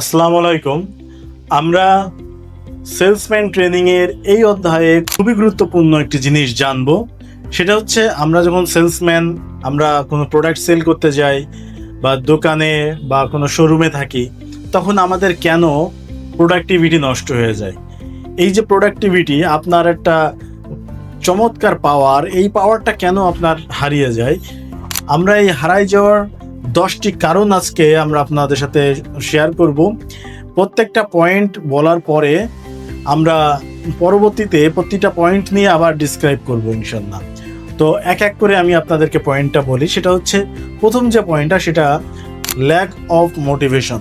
আসসালামু আলাইকুম। আমরা সেলসম্যান ট্রেনিংয়ের এই অধ্যায়ে খুবই গুরুত্বপূর্ণ একটি জিনিস জানব। সেটা হচ্ছে আমরা যখন সেলসম্যান, আমরা কোনো প্রোডাক্ট সেল করতে যাই বা দোকানে বা কোনো শোরুমে থাকি, তখন আমাদের কেন প্রোডাক্টিভিটি নষ্ট হয়ে যায়? এই যে প্রোডাক্টিভিটি আপনার একটা চমৎকার পাওয়ার এই পাওয়ারটা কেন আপনার হারিয়ে যায়? আমরা এই হারাই যাওয়ার দশটি কারণ আজকে আমরা আপনাদের সাথে শেয়ার করব। প্রত্যেকটা পয়েন্ট বলার পরে আমরা পরবর্তীতে প্রতিটা পয়েন্ট নিয়ে আবার ডিসক্রাইব করব ইনশাল্লাহ তো এক এক করে আমি আপনাদেরকে পয়েন্টটা বলি। সেটা হচ্ছে, প্রথম যে পয়েন্টটা সেটা ল্যাক অফ মোটিভেশন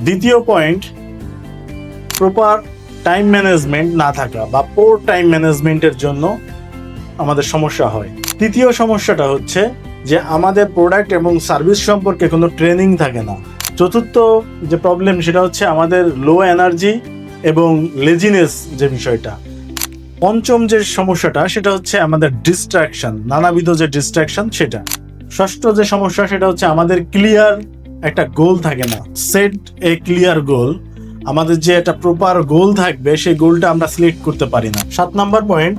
দ্বিতীয় পয়েন্ট প্রপার টাইম ম্যানেজমেন্ট না থাকা বা পোর টাইম ম্যানেজমেন্টের জন্য আমাদের সমস্যা হয়। তৃতীয় সমস্যাটা হচ্ছে যে আমাদের প্রোডাক্ট এবং সার্ভিস সম্পর্কে কোনো ট্রেনিং থাকে না। চতুর্থ যে প্রবলেম সেটা হচ্ছে আমাদের লো এনার্জি এবং লেজিনেস যে বিষয়টা। পঞ্চম যে সমস্যাটা সেটা হচ্ছে আমাদের ডিস্ট্রাকশন নানাবিধ যে ডিস্ট্রাকশন সেটা। ষষ্ঠ যে সমস্যা সেটা হচ্ছে আমাদের ক্লিয়ার একটা গোল থাকে না। সেট এ ক্লিয়ার গোল আমাদের যে একটা প্রপার গোল থাকবে সেই গোলটা আমরা সিলেক্ট করতে পারি না। সাত নাম্বার পয়েন্ট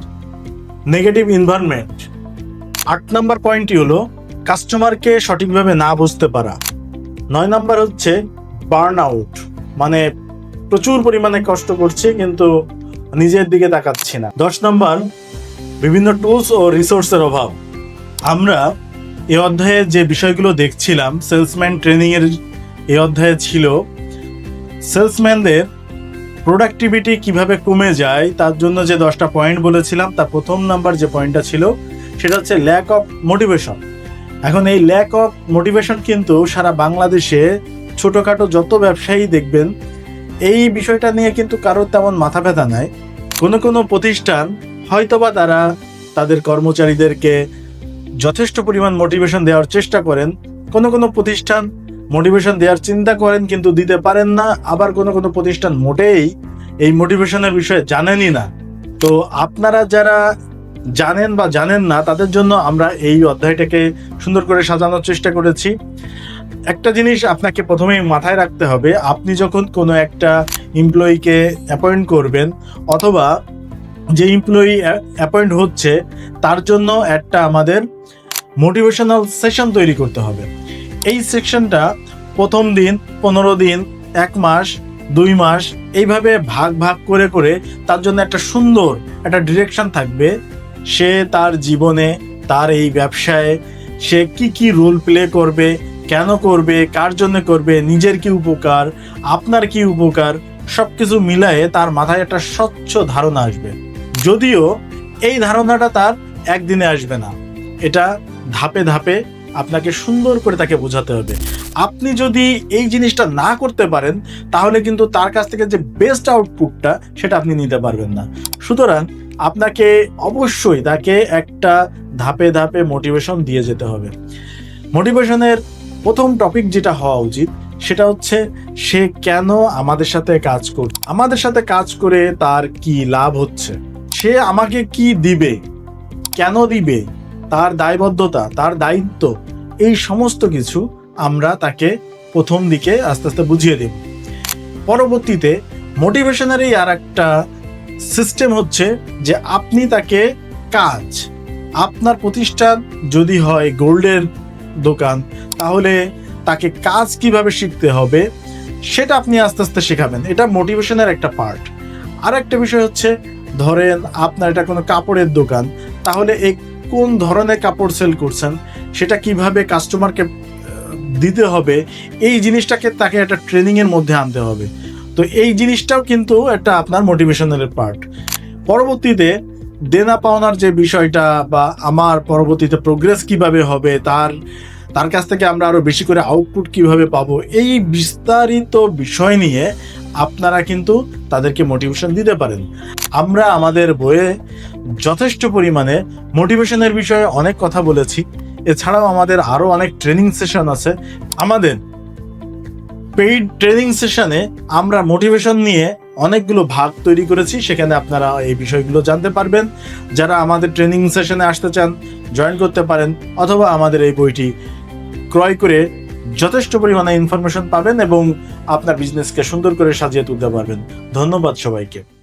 নেগেটিভ এনভায়রনমেন্ট আট নাম্বার পয়েন্টটি হলো কাস্টমারকে সঠিকভাবে না বুঝতে পারা। নয় নাম্বার হচ্ছে বার্ন আউট মানে প্রচুর পরিমাণে কষ্ট করছি কিন্তু নিজের দিকে তাকাচ্ছি না। দশ নম্বর, বিভিন্ন টুলস ও রিসোর্সের অভাব। আমরা এ অধ্যায়ে যে বিষয়গুলো দেখছিলাম সেলসম্যান ট্রেনিং এর এই অধ্যায়ে ছিল সেলসম্যানদের প্রোডাক্টিভিটি কীভাবে কমে যায়, তার জন্য যে দশটা পয়েন্ট বলেছিলাম, তার প্রথম নাম্বার যে পয়েন্টটা ছিল, সেটা হচ্ছে ল্যাক অফ মোটিভেশন এখন এই ল্যাক অফ মোটিভেশন কিন্তু সারা বাংলাদেশে ছোটোখাটো যত ব্যবসায়ী দেখবেন, এই বিষয়টা নিয়ে কিন্তু কারোর তেমন মাথা ব্যথা নাই। কোনো কোনো প্রতিষ্ঠান হয়তোবা তারা তাদের কর্মচারীদেরকে যথেষ্ট পরিমাণ মোটিভেশন দেওয়ার চেষ্টা করেন, কোনো কোনো প্রতিষ্ঠান মোটিভেশন দেওয়ার চিন্তা করেন কিন্তু দিতে পারেন না, আবার কোনো কোনো প্রতিষ্ঠান মোটেই এই মোটিভেশনের বিষয়ে জানেনই না। তো আপনারা যারা জানেন বা জানেন না, তাদের জন্য আমরা এই অধ্যায়টাকে সুন্দর করে সাজানোর চেষ্টা করেছি। একটা জিনিস আপনাকে প্রথমেই মাথায় রাখতে হবে, আপনি যখন কোনো একটা এমপ্লয়িকে অ্যাপয়েন্ট করবেন অথবা যে এমপ্লয়ি অ্যাপয়েন্ট হচ্ছে, তার জন্য একটা আমাদের মোটিভেশনাল সেশন তৈরি করতে হবে। এই সেকশনটা প্রথম দিন, পনেরো দিন, এক মাস, দুই মাস, এইভাবে ভাগ ভাগ করে করে তার জন্য একটা সুন্দর একটা ডিরেকশন থাকবে। সে তার জীবনে, তার এই ব্যবসায়, সে কি কি রোল প্লে করবে, কেন করবে, কার জন্য করবে, নিজের কি উপকার, আপনার কি উপকার সব কিছু মিলায়ে তার মাথায় একটা স্বচ্ছ ধারণা আসবে। যদিও এই ধারণাটা তার একদিনে আসবে না। এটা ধাপে ধাপে আপনাকে সুন্দর করে তাকে বোঝাতে হবে। আপনি যদি এই জিনিসটা না করতে পারেন, তাহলে কিন্তু তার কাছ থেকে যে বেস্ট আউটপুটটা সেটা আপনি নিতে পারবেন না। সুতরাং আপনাকে অবশ্যই তাকে একটা ধাপে ধাপে মোটিভেশন দিয়ে যেতে হবে। মোটিভেশনের প্রথম টপিক যেটা হওয়া উচিত, সেটা হচ্ছে সে কেন আমাদের সাথে কাজ কর, আমাদের সাথে কাজ করে তার কি লাভ হচ্ছে? সে আমাকে কি দিবে? কেন দিবে? তার দায়বদ্ধতা, তার দায়িত্ব, এই সমস্ত কিছু আমরা তাকে প্রথম দিকে আস্তে আস্তে বুঝিয়ে দেব। পরবর্তীতে মোটিভেশনারই আর একটা সিস্টেম হচ্ছে যে আপনি তাকে কাজ, আপনার প্রতিষ্ঠান যদি হয় গোল্ডের দোকান, তাহলে তাকে কাজ কীভাবে শিখতে হবে, সেটা আপনি আস্তে আস্তে শেখাবেন। এটা মোটিভেশনের একটা পার্ট আর একটা বিষয় হচ্ছে, ধরেন আপনার এটা কোনো কাপড়ের দোকান, তাহলে এই কোন ধরনের কাপড় সেল করছেন, সেটা কীভাবে কাস্টমারকে দিতে হবে, এই জিনিসটাকে তাকে একটা ট্রেনিংয়ের মধ্যে আনতে হবে। তো এই জিনিসটাও কিন্তু একটা আপনার মোটিভেশনের পার্ট পরবর্তীতে দেনা পাওনার যে বিষয়টা বা আমার পরবর্তীতে প্রোগ্রেস কীভাবে হবে, তার তার কাছ থেকে আমরা আরও বেশি করে আউটপুট কীভাবে পাবো, এই বিস্তারিত বিষয় নিয়ে আপনারা কিন্তু তাদেরকে মোটিভেশন দিতে পারেন। আমরা আমাদের বইয়ে যথেষ্ট পরিমাণে মোটিভেশনের বিষয়ে অনেক কথা বলেছি। এছাড়াও আমাদের আরও অনেক ট্রেনিং সেশন আছে। আমাদের পেইড ট্রেনিং সেশনে আমরা মোটিভেশন নিয়ে অনেকগুলো ভাগ তৈরি করেছি। সেখানে আপনারা এই বিষয়গুলো জানতে পারবেন। যারা আমাদের ট্রেনিং সেশনে আসতে চান জয়েন করতে পারেন, অথবা আমাদের এই বইটি ক্রয় করে যথেষ্ট পরিমাণে ইনফরমেশন পাবেন এবং আপনার বিজনেসকে সুন্দর করে সাজিয়ে তুলতে পারবেন। ধন্যবাদ সবাইকে।